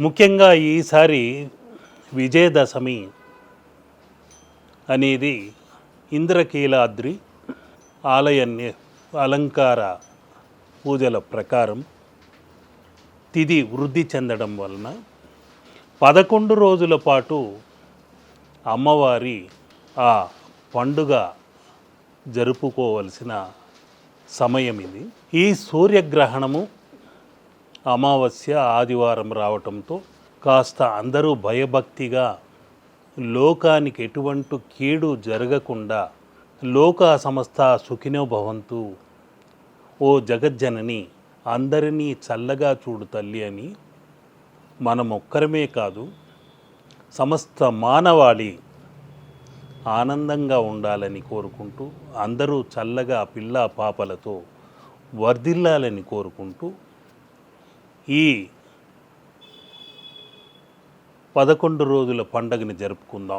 ముఖ్యంగా ఈసారి విజయదశమి అనేది ఇంద్రకీలాద్రి ఆలయ అలంకార పూజల ప్రకారం తిది వృద్ధి చెందడం వలన పదకొండు రోజుల పాటు అమ్మవారి ఆ పండుగ జరుపుకోవలసిన సమయం ఇది ఈ సూర్యగ్రహణము అమావాస్య ఆదివారం రావటంతో కాస్త అందరూ భయభక్తిగా లోకానికి ఎటువంటి కీడు జరగకుండా లోక సమస్త సుఖినో భవంతు ఓ జగజ్జనని అందరినీ చల్లగా చూడు తల్లి అని మనం ఒక్కరమే కాదు సమస్త మానవాళి ఆనందంగా ఉండాలని కోరుకుంటూ అందరూ చల్లగా పిల్ల పాపలతో వర్ధిల్లాలని కోరుకుంటూ ఈ పదకొండు రోజుల పండగని జరుపుకుందాం.